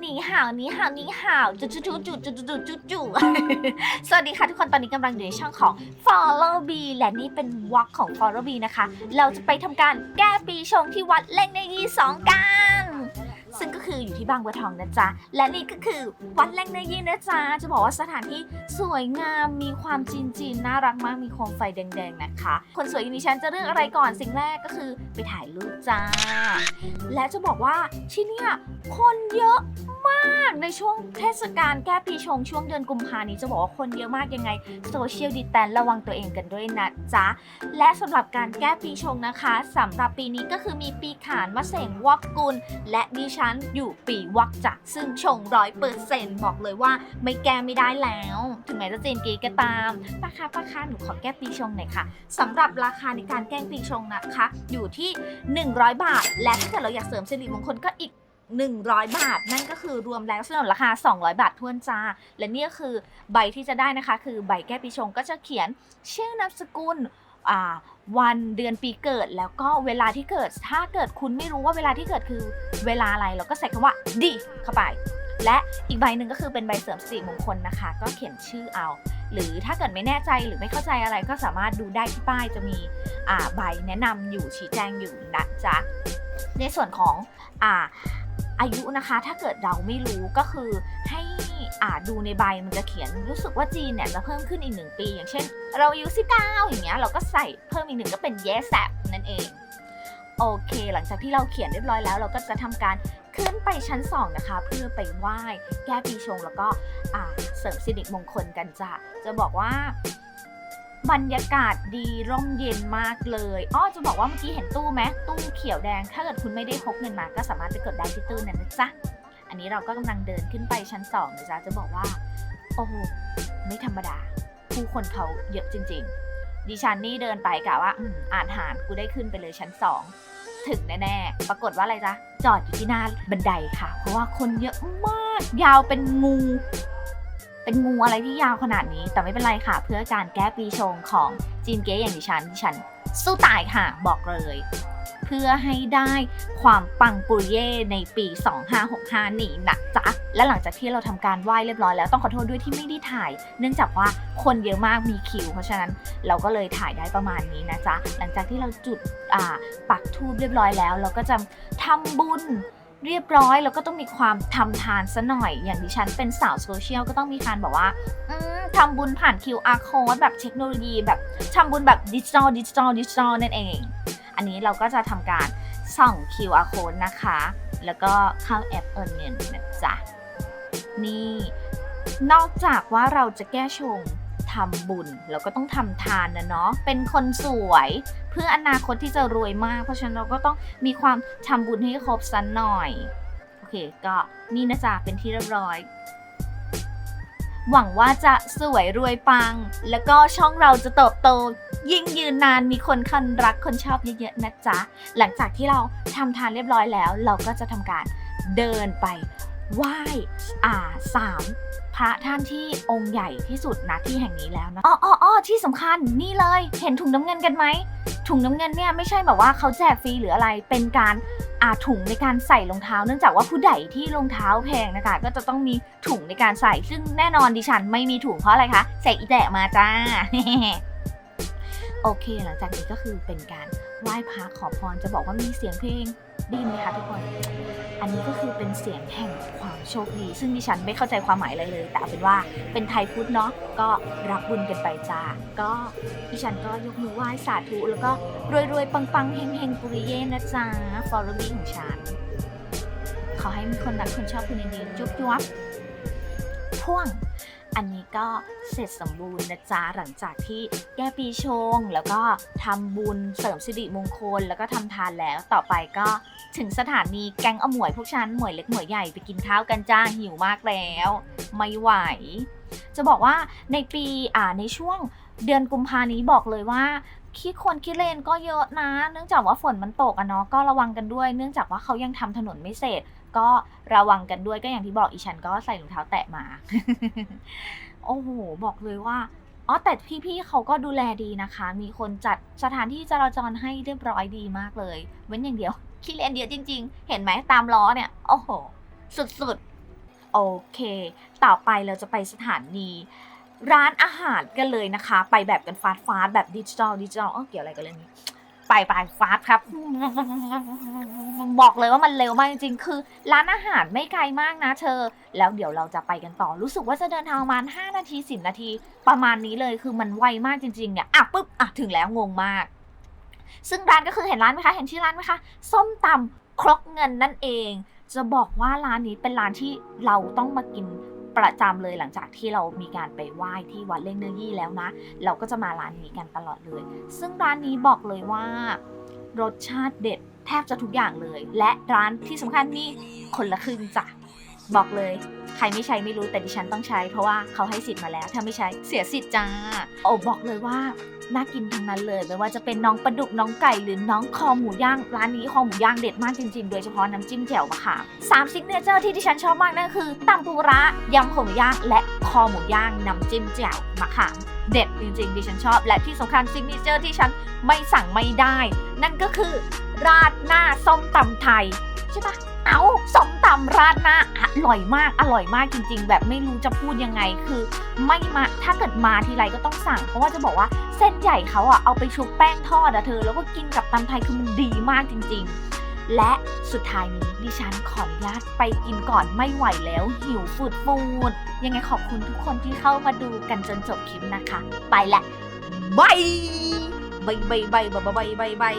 หนีห่าวหนีห่าวหนีห่าวจุดจุดจุดจุดจุดจุดจุดจุดสวัสดีค่ะทุกคนตอนนี้กำลังอยู่ในช่องของ Follow B และนี่เป็นวอกของ Follow B นะคะ เราจะไปทำการแก้ปีชงที่วัดเล่งในยี่สองกัน ซึ่งก็คืออยู่ที่บางบัวทองนะจ๊ะ และนี่ก็คือวัดแรงเนยี่นะจ๊ะ จะบอกว่าสถานที่สวยงามมีความจีนจีนน่ารักมากมีโคมไฟแดงๆนะคะ คนสวยอย่างดิฉันจะเลือกอะไรก่อนสิ่งแรกก็คือไปถ่ายรูปจ้า และจะบอกว่าที่เนี่ยคนเยอะมากในช่วงเทศกาลแก้ปีชงช่วงเดือนกุมภานี้จะบอกว่าคนเยอะมากยังไงโซเชียลดิสแตนระวังตัวเองกันด้วยนะจ๊ะ และสำหรับการแก้ปีชงนะคะสำหรับปีนี้ก็คือมีปีขานมะเสงวอกกุลและดิฉันอยู่ปีวักจักซึ่งชงร้อยเปอร์เซ็นต์บอกเลยว่าไม่แก้ไม่ได้แล้ว ถึงแม้จะเจนกีก็ตามป้าคะป้าคะหนูขอแก้ปีชงหน่อยค่ะสำหรับราคาในการแก้ปีชงนะคะ อยู่ที่ 100 บาท และถ้าเกิดเราอยากเสริมสิริมงคลก็อีก100 บาท นั่นก็คือรวมแล้วสนนราคา 200 บาททวนจ้า และนี่ก็คือใบที่จะได้นะคะ คือใบแก้ปีชงก็จะเขียนชื่อนามสกุล วันเดือนปีเกิดแล้วก็เวลาที่เกิด ถ้าเกิดคุณไม่รู้ว่าเวลาที่เกิดคือเวลาอะไรเราก็ใส่คำว่าดีเข้าไป และอีกใบหนึ่งก็คือเป็นใบเสริมสิริมงคลนะคะ ก็เขียนชื่อเอา หรือถ้าเกิดไม่แน่ใจหรือไม่เข้าใจอะไรก็สามารถดูได้ที่ป้ายจะมีใบแนะนำอยู่ชี้แจงอยู่นะจ๊ะในส่วนของอาอายุนะคะ ถ้าเกิดเราไม่รู้ก็คือให้ อ่าดูในใบมันจะเขียนรู้สึกว่าจีนเนี่ยจะเพิ่มขึ้นอีกหนึ่งปี อย่างเช่น เราอายุ19อย่างเงี้ยเราก็ใส่เพิ่มอีกหนึ่งก็เป็น yes a p นั่นเองโอเค หลังจากที่เราเขียนเรียบร้อยแล้ว เราก็จะทำการขึ้นไปชั้น 2 นะคะ เพื่อไปไหว้แก้ปีชงแล้วก็อ่าเสริมสิริมงคลกันจ้ะจะบอกว่าบรรยากาศดีร่มเย็นมากเลยอ้อจะบอกว่าเมื่อกี้เห็นตู้ไหมตู้เขียวแดง ถ้าเกิดคุณไม่ได้พกเงินมาก็สามารถไปกดได้ที่ตู้นั้นนะจ๊ะ อันนี้เราก็กำลังเดินขึ้นไปชั้น2นะจ๊ะจะบอกว่า โอ้โหไม่ธรรมดา ผู้คนเขาเยอะจริง ๆ ดิฉันนี่เดินไปกะว่าอมอ่านหารกูได้ขึ้นไปเลยชั้นสองถึงแน่ๆ ปรากฏว่าอะไรจ๊ะ จอดอยู่ที่หน้าบันไดค่ะ เพราะว่าคนเยอะมาก ยาวเป็นงู เป็นงูอะไรที่ยาวขนาดนี้ แต่ไม่เป็นไรค่ะ เพื่อการแก้ปีชงของจีนเก๊อย่างดิฉัน ดิฉัน สู้ตายค่ะ บอกเลย เพื่อให้ได้ความปังปุเย่ในปี 2565 นี้นะจ๊ะ และหลังจากที่เราทำการไหว้เรียบร้อยแล้วต้องขอโทษด้วยที่ไม่ได้ถ่าย เนื่องจากว่าคนเยอะมากมีคิว เพราะฉะนั้นเราก็เลยถ่ายได้ประมาณนี้นะจ๊ะ หลังจากที่เราจุดปักทูบเรียบร้อยแล้ว เราก็จะทำบุญเรียบร้อยแล้วก็ต้องมีความทำทานซะหน่อย อย่างดิฉันเป็นสาวโซเชียลก็ต้องมีการบอกว่าอืมทำบุญผ่าน QR code แบบเทคโนโลยีแบบทำบุญแบบดิจิทัลดิจิทัลดิจิทัลนั่นเอง อันนี้เราก็จะทำการส่อง QR code นะคะ แล้วก็เข้าแอปเอินเงินนะจ๊ะ นี่ นอกจากว่าเราจะแก้ชงทำบุญเราก็ต้องทำทานนะเนาะ เป็นคนสวยเพื่ออนาคตที่จะรวยมาก เพราะฉะนั้นเราก็ต้องมีความทำบุญให้ครบสันหน่อย โอเค ก็นี่นะจ๊ะเป็นที่เรียบร้อย หวังว่าจะสวยรวยปัง แล้วก็ช่องเราจะเติบโต ยิ่งยืนนานมีคนคันรักคนชอบเยอะๆนะจ๊ะ หลังจากที่เราทำทานเรียบร้อยแล้ว เราก็จะทำการเดินไปไหว้อ่าสามพระท่านที่องค์ใหญ่ที่สุดนะที่แห่งนี้แล้วนะอ้ออ้ออ้อที่สำคัญนี่เลย เห็นถุงน้ำเงินกันไหมถุงน้ำเงินเนี่ยไม่ใช่แบบว่าเขาแจกฟรีหรืออะไรเป็นการอาถุงในการใส่รองเท้า เนื่องจากว่าผู้ใดที่รองเท้าแพงนะคะก็จะต้องมีถุงในการใส่ ซึ่งแน่นอนดิฉันไม่มีถุงเพราะอะไรคะใส่อีแตะมาจ้าโอเค หลังจากนี้ก็คือเป็นการไหว้พระขอพรจะบอกว่ามีเสียงเพลง ได้ยินไหมคะทุกคน อันนี้ก็คือเป็นเสียงแห่งความโชคดี ซึ่งดิฉันไม่เข้าใจความหมายอะไรเลย แต่เอาเป็นว่าเป็นไทยพุทธเนาะ ก็รับบุญกันไปจ้า ก็ดิฉันก็ยกมือไหว้สาธุ แล้วก็รวยๆ ปังๆ เฮงๆ ปุริเย่นะจ๊ะ ฟอร์บี้ของฉัน ขอให้มีคนรักคนชอบคุณดีๆจุ๊บจุ๊บพ่วง อันนี้ก็เสร็จสมบูรณ์นะจ๊ะหลังจากที่แก้ปีชง แล้วก็ทำบุญเสริมสิริมงคล แล้วก็ทำทานแล้วต่อไปก็ถึงสถานีแก๊งอมวยพวกฉันหมวยเล็กหมวยใหญ่ไปกินข้าวกันจ้าหิวมากแล้ว ไม่ไหว จะบอกว่าในปีอ่าในช่วงเดือนกุมภานี้บอกเลยว่าขี้คนขี้เลนก็เยอะนะ เนื่องจากว่าฝนมันตกอะเนาะก็ระวังกันด้วย เนื่องจากว่าเขายังทำถนนไม่เสร็จ ก็ระวังกันด้วยก็อย่างที่บอกอีฉันก็ใส่รองเท้าแตะมา โอ้โห บอกเลยว่าอ๋อแต่พี่ๆเขาก็ดูแลดีนะคะ มีคนจัดสถานที่จราจรให้เรียบร้อยดีมากเลย เว้นอย่างเดียวขี้เลนเดียอะจริง ๆ เห็นไหมตามล้อเนี่ย โอ้โห สุดๆ โอเค ต่อไปเราจะไปสถานีร้านอาหารกันเลยนะคะ ไปแบบกันฟาสต์ฟาสต์แบบดิจิทัลดิจิทัลเอ้าเกี่ยวอะไรกันเรื่องนี้ ไปไปฟาสครับ บอกเลยว่ามันเร็วมากจริงๆ คือ ร้านอาหารไม่ไกลมากนะเธอ แล้วเดี๋ยวเราจะไปกันต่อ รู้สึกว่าจะเดินทางประมาณ 5 นาที 10 นาที ประมาณนี้เลย คือมันไวมากจริงๆ เนี่ย อะปุ๊บ อะ ถึงแล้วงงมาก ซึ่งร้านก็คือเห็นร้านไหมคะ เห็นชื่อร้านไหมคะ ส้มตำครกเงินนั่นเอง จะบอกว่าร้านนี้เป็นร้านที่เราต้องมากิน ประจำเลยหลังจากที่เรามีการไปไหว้ที่วัดเล่งเนื้อยี่แล้วนะ เราก็จะมาร้านนี้กันตลอดเลย ซึ่งร้านนี้บอกเลยว่ารสชาติเด็ดแทบจะทุกอย่างเลย และร้านที่สำคัญมีคนละครึ่งจ้ะบอกเลยใครไม่ใช้ไม่รู้แต่ดิฉันต้องใช้เพราะว่าเขาให้สิทธิ์มาแล้ว ถ้าไม่ใช้เสียสิทธิ์จ้าโอ้บอกเลยว่า น่ากินทั้งนั้นเลยไม่ว่าจะเป็นน้องปลาดุกน้องไก่หรือน้องคอหมูย่างร้านนี้คอหมูย่างเด็ดมากจริงๆ โดยเฉพาะน้ำจิ้มแจ่วมะขามสามซิกเนเจอร์ที่ดิฉันชอบมากนั่นคือตำปูระยำคอหมูย่าง และคอหมูย่างน้ำจิ้มแจ่วมะขามเด็ดจริงๆดิฉันชอบ และที่สำคัญซิกเนเจอร์ที่ฉันไม่สั่งไม่ได้ นั่นก็คือราดหน้าส้มตำไทยใช่ปะ เอาส้มตำราดหน้าอร่อยมากอร่อยมากจริง ๆ แบบไม่รู้จะพูดยังไงคือ ไม่มาถ้าเกิดมาทีไรก็ต้องสั่ง เพราะว่าจะบอกว่าเส้นใหญ่เขาอะเอาไปชุบแป้งทอดอะเธอ แล้วก็กินกับตำไทยคือมันดีมากจริง ๆ และสุดท้ายนี้ดิฉันขออนุญาตไปกินก่อนไม่ไหวแล้วหิวฟูดฟูดยังไงขอบคุณทุกคนที่เข้ามาดูกันจนจบคลิปนะคะ ไปแหละบายบายบายบายบายบายบาย